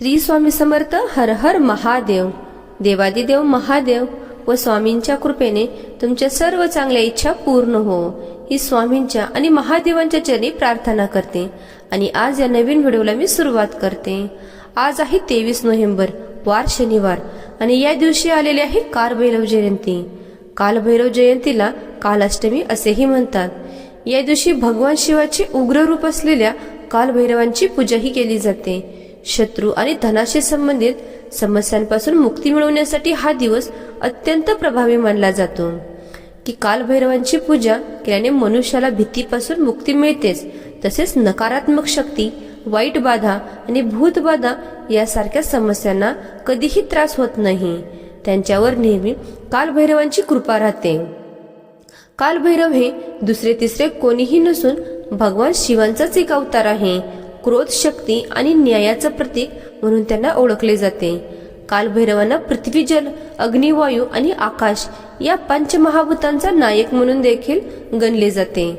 श्री स्वामी समर्थ हर हर महादेव. देवादिदेव महादेव व स्वामींच्या कृपेने तुमच्या सर्व चांगल्या इच्छा पूर्ण हो. ही स्वामींच्या आणि महादेवांच्या चरणी प्रार्थना करते. आणि आज या नवीन व्हिडिओला मी सुरुवात करते. आज आहे तेवीस नोव्हेंबर वार शनिवार आणि या दिवशी आलेली आहे कालभैरव जयंती. कालभैरव जयंतीला कालाष्टमी असेही म्हणतात. या दिवशी भगवान शिवाचे उग्र रूप असलेल्या कालभैरवांची पूजाही केली जाते. शत्रू आणि धनाशी संबंधित समस्यांपासून मुक्ती मिळवण्यासाठी हा दिवस अत्यंत प्रभावी मानला जातो. की कालभैरवांची पूजा केल्याने मनुष्याला भीतीपासून मुक्ती मिळतेच तसेच नकारात्मक शक्ती वाईट बाधा आणि भूतबाधा यासारख्या समस्यांना कधीही त्रास होत नाही. त्यांच्यावर नेहमी कालभैरवांची कृपा राहते. कालभैरव हे दुसरे तिसरे कोणीही नसून भगवान शिवांचाच एक अवतार आहे. क्रोध शक्ती आणि न्यायाचं प्रतीक म्हणून त्यांना ओळखले जाते. कालभैरवांना पृथ्वी जल अग्नी वायू आणि आकाश या पंचमहाभूतांचा नायक म्हणून देखील गणले जाते.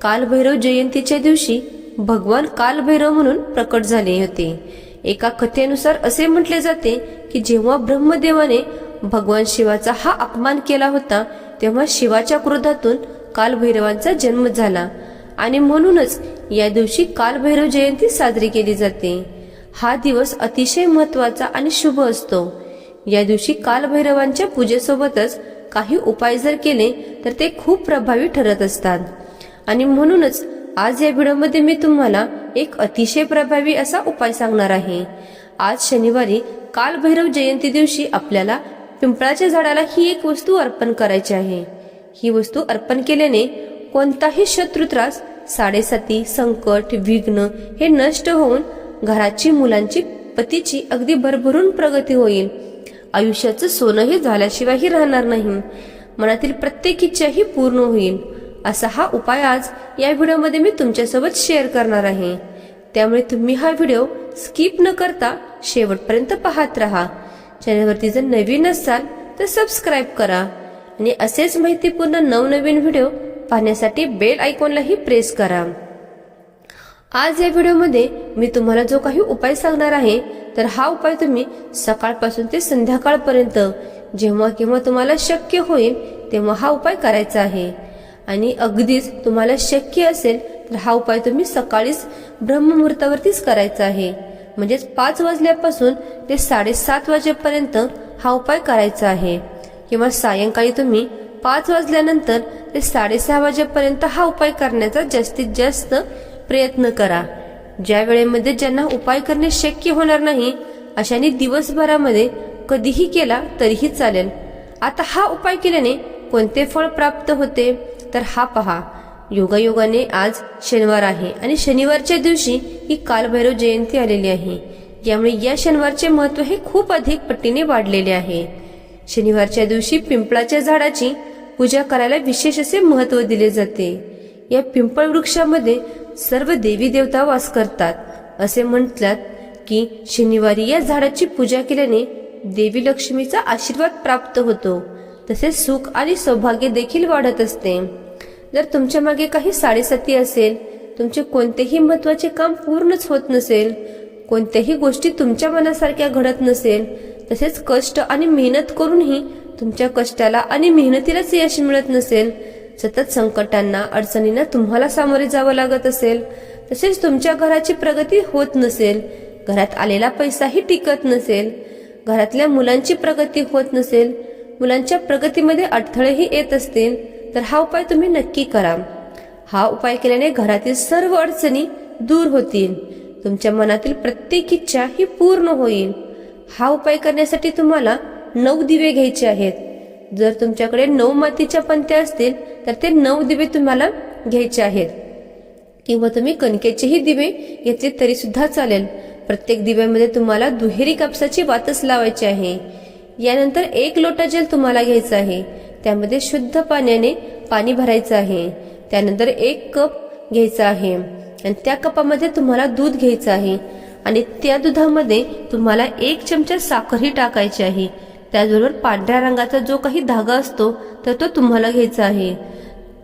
कालभैरव जयंतीच्या दिवशी भगवान कालभैरव म्हणून प्रकट झाले होते. एका कथेनुसार असे म्हटले जाते की जेव्हा ब्रह्मदेवाने भगवान शिवाचा हा अपमान केला होता तेव्हा शिवाच्या क्रोधातून कालभैरवांचा जन्म झाला. आणि म्हणूनच या दिवशी कालभैरव जयंती साजरी केली जाते. हा दिवस अतिशय महत्त्वाचा आणि शुभ असतो. या दिवशी कालभैरवांच्या पूजेसोबतच काही उपाय जर केले तर ते खूप प्रभावी ठरत असतात. आणि म्हणूनच आज या व्हिडिओमध्ये मी तुम्हाला एक अतिशय प्रभावी असा उपाय सांगणार आहे. आज शनिवारी कालभैरव जयंती दिवशी आपल्याला पिंपळाच्या झाडाला ही एक वस्तू अर्पण करायची आहे. ही वस्तू अर्पण केल्याने कोणताही शत्रू त्रास साडेसाती संकट विघ्न हे नष्ट होऊन घराची मुलांची पतीची अगदी भरभरून प्रगती होईल. आयुष्याचं सोनं हे झाल्याशिवायही राहणार नाही. मनातील प्रत्येक इच्छाही पूर्ण होईल. असा हा उपाय आज या व्हिडिओमध्ये मी तुमच्यासोबत शेअर करणार आहे. त्यामुळे तुम्ही हा व्हिडिओ स्किप न करता शेवटपर्यंत पाहत राहा. चॅनलवरती जर नवीन असाल तर सबस्क्राईब करा. आणि असेच माहितीपूर्ण नवनवीन व्हिडिओ पाहण्यासाठी बेल आयकॉनलाही प्रेस करा. आज या व्हिडिओमध्ये मी तुम्हाला जो काही उपाय सांगणार आहे तर हा उपाय तुम्ही सकाळपासून ते संध्याकाळपर्यंत जेव्हा केव्हा तुम्हाला शक्य होईल तेव्हा हा उपाय करायचा आहे. आणि अगदीच तुम्हाला शक्य असेल तर हा उपाय तुम्ही सकाळीच ब्रह्ममुहूर्तावरतीच करायचा आहे. म्हणजेच पाच वाजल्यापासून ते साडेसात वाजेपर्यंत हा उपाय करायचा आहे. किंवा सायंकाळी तुम्ही पाच वाजल्यानंतर ते साडेसहा वाजेपर्यंत हा उपाय करण्याचा जास्तीत जास्त प्रयत्न करा. ज्या वेळेमध्ये ज्यांना उपाय करणे शक्य होणार नाही अशाने दिवसभरामध्ये कधीही केला तरीही चालेल. आता हा उपाय केल्याने कोणते फळ प्राप्त होते? तर हा पहा. योगायोगाने आज शनिवार आहे आणि शनिवारच्या दिवशी ही कालभैरव जयंती आलेली आहे. यामुळे या शनिवारचे महत्त्व हे खूप अधिक पट्टीने वाढलेले आहे. शनिवारच्या दिवशी पिंपळाच्या झाडाची पूजा करायला विशेष असे महत्त्व दिले जाते. या पिंपळ वृक्षामध्ये सर्व देवी देवता वास करतात. असे म्हटलात की शनिवारी या झाडाची पूजा केल्याने देवी लक्ष्मीचा आशीर्वाद प्राप्त होतो. तसेच सुख आणि सौभाग्य देखील वाढत असते. जर तुमच्या मागे काही साडेसाती असेल तुमचे कोणतेही महत्त्वाचे काम पूर्णच होत नसेल कोणत्याही गोष्टी तुमच्या मनासारख्या घडत नसेल तसेच कष्ट आणि मेहनत करूनही तुमच्या कष्टाला आणि मेहनतीलाच यश मिळत नसेल सतत संकटांना अडचणींना तुम्हाला सामोरे जावं लागत असेल तसेच तुमच्या घराची प्रगती होत नसेल घरात आलेला पैसाही टिकत नसेल घरातल्या मुलांची प्रगती होत नसेल मुलांच्या प्रगतीमध्ये अडथळेही येत असतील तर हा उपाय तुम्ही नक्की करा. हा उपाय केल्याने घरातील सर्व अडचणी दूर होतील. तुमच्या मनातील प्रत्येक इच्छा ही पूर्ण होईल. हा उपाय करण्यासाठी तुम्हाला नऊ दिवे घ्यायचे आहेत. जर तुमच्याकडे नऊ मातीच्या पंत्या असतील तर ते नऊ दिवे तुम्हाला घ्यायचे आहेत. किंवा तुम्ही कणकेचेही दिवे घेतले तरी सुद्धा चालेल. प्रत्येक दिव्यामध्ये तुम्हाला दुहेरी कापसाची वातच लावायची आहे. यानंतर एक लोटा जल तुम्हाला घ्यायचं आहे. त्यामध्ये शुद्ध पाण्याने पाणी भरायचं आहे. त्यानंतर एक कप घ्यायचा आहे. आणि त्या कपामध्ये तुम्हाला दूध घ्यायचं आहे. आणि त्या दुधामध्ये तुम्हाला एक चमचा साखरही टाकायची आहे. त्याचबरोबर पांढऱ्या रंगाचा जो काही धागा असतो तर तो तुम्हाला घ्यायचा आहे.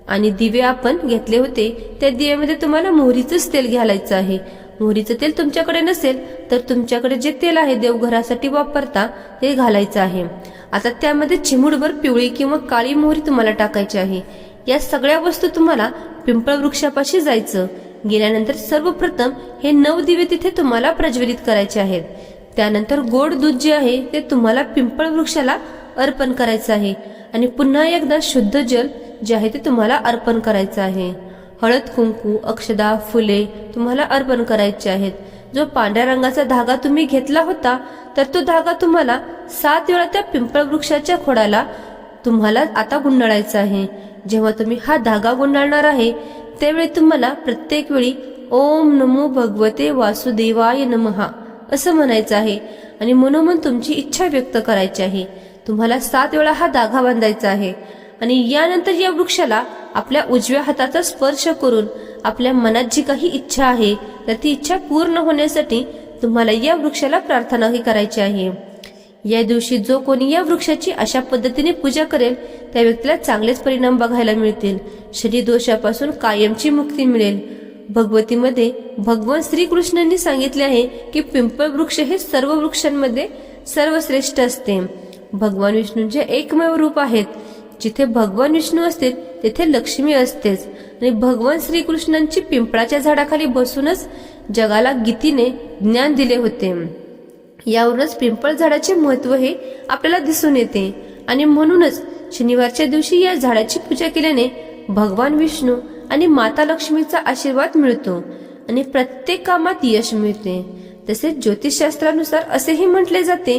आणि दिवे आपण घेतले होते त्या दिव्यामध्ये तुम्हाला मोहरीचंच तेल घालायचं आहे. मोहरीचं तेल तुमच्याकडे नसेल तर तुमच्याकडे जे तेल आहे देवघरासाठी वापरता ते घालायचं आहे. आता त्यामध्ये चिमूडभर पिवळी किंवा काळी मोहरी तुम्हाला टाकायची आहे. या सगळ्या वस्तू तुम्हाला पिंपळ वृक्षापाशी जायचं. गेल्यानंतर सर्वप्रथम हे नऊ दिवे तिथे तुम्हाला प्रज्वलित करायचे आहेत. त्यानंतर गोड दूध जे आहे ते तुम्हाला पिंपळ वृक्षाला अर्पण करायचं आहे. आणि पुन्हा एकदा शुद्ध जल जे आहे ते तुम्हाला अर्पण करायचं आहे. हळद कुंकू अक्षदा फुले तुम्हाला अर्पण करायचे आहेत. जो पांढऱ्या रंगाचा धागा तुम्ही घेतला होता तर तो धागा तुम्हाला सात वेळा त्या पिंपळ वृक्षाच्या खोडाला तुम्हाला आता गुंडाळायचा आहे. जेव्हा तुम्ही हा धागा गुंडाळणार आहे त्यावेळी तुम्हाला प्रत्येक वेळी ओम नमो भगवते वासुदेवाय नमहा. असं म्हणायचं आहे. आणि मनोमन तुमची इच्छा व्यक्त करायची आहे. तुम्हाला सात वेळा हा धागा बांधायचा आहे. आणि यानंतर या वृक्षाला आपल्या उजव्या हाताचा स्पर्श करून आपल्या मनात जी काही इच्छा आहे तर ती इच्छा पूर्ण होण्यासाठी तुम्हाला या वृक्षाला प्रार्थनाही करायची आहे. या दिवशी जो कोणी या वृक्षाची अशा पद्धतीने पूजा करेल त्या व्यक्तीला चांगलेच परिणाम बघायला मिळतील. शरीर दोषापासून कायमची मुक्ती मिळेल. भगवतीमध्ये भगवान श्रीकृष्णांनी सांगितले आहे की पिंपळ वृक्ष हे सर्व वृक्षांमध्ये सर्वश्रेष्ठ असते. भगवान विष्णूंचे एकमेव रूप आहेत. जिथे भगवान विष्णू असतील तेथे लक्ष्मी असतेच. आणि भगवान श्रीकृष्णांची पिंपळाच्या झाडाखाली बसूनच जगाला गीतीने ज्ञान दिले होते. यावरूनच पिंपळ झाडाचे महत्त्व हे आपल्याला दिसून येते. आणि म्हणूनच शनिवारच्या दिवशी या झाडाची पूजा केल्याने भगवान विष्णू आणि माता लक्ष्मीचा आशीर्वाद मिळतो आणि प्रत्येक कामात यश मिळते. तसेच ज्योतिषशास्त्रानुसार असेही म्हटले जाते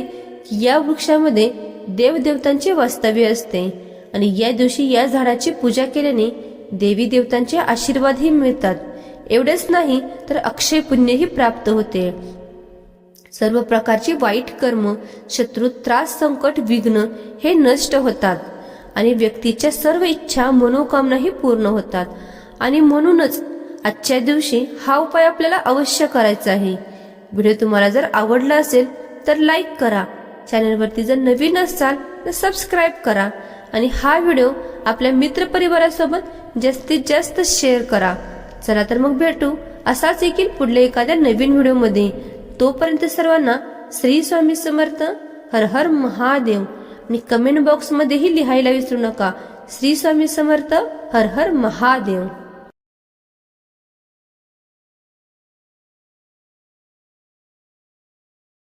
की या वृक्षामध्ये देवदेवतांचे वास्तव्य असते आणि या दिवशी या झाडाची पूजा केल्याने देवी देवतांचे आशीर्वादही मिळतात. एवढेच नाही तर अक्षय पुण्यही प्राप्त होते. सर्व प्रकारची वाईट कर्म शत्रू त्रास संकट विघ्न हे नष्ट होतात आणि व्यक्तीच्या सर्व इच्छा मनोकामनाही पूर्ण होतात. आणि म्हणूनच आजच्या दिवशी हा उपाय आपल्याला अवश्य करायचा आहे. व्हिडिओ तुम्हाला जर आवडला असेल तर लाईक करा. चॅनलवरती जर नवीन असाल तर सबस्क्राईब करा. आणि हा व्हिडिओ आपल्या मित्रपरिवारासोबत जास्तीत जास्त शेअर करा. चला तर मग भेटू असाच येईल पुढल्या एखाद्या नवीन व्हिडिओमध्ये. तोपर्यंत सर्वांना श्री स्वामी समर्थ हर हर महादेव. आणि कमेंट बॉक्समध्येही लिहायला विसरू नका. श्री स्वामी समर्थ हर हर महादेव.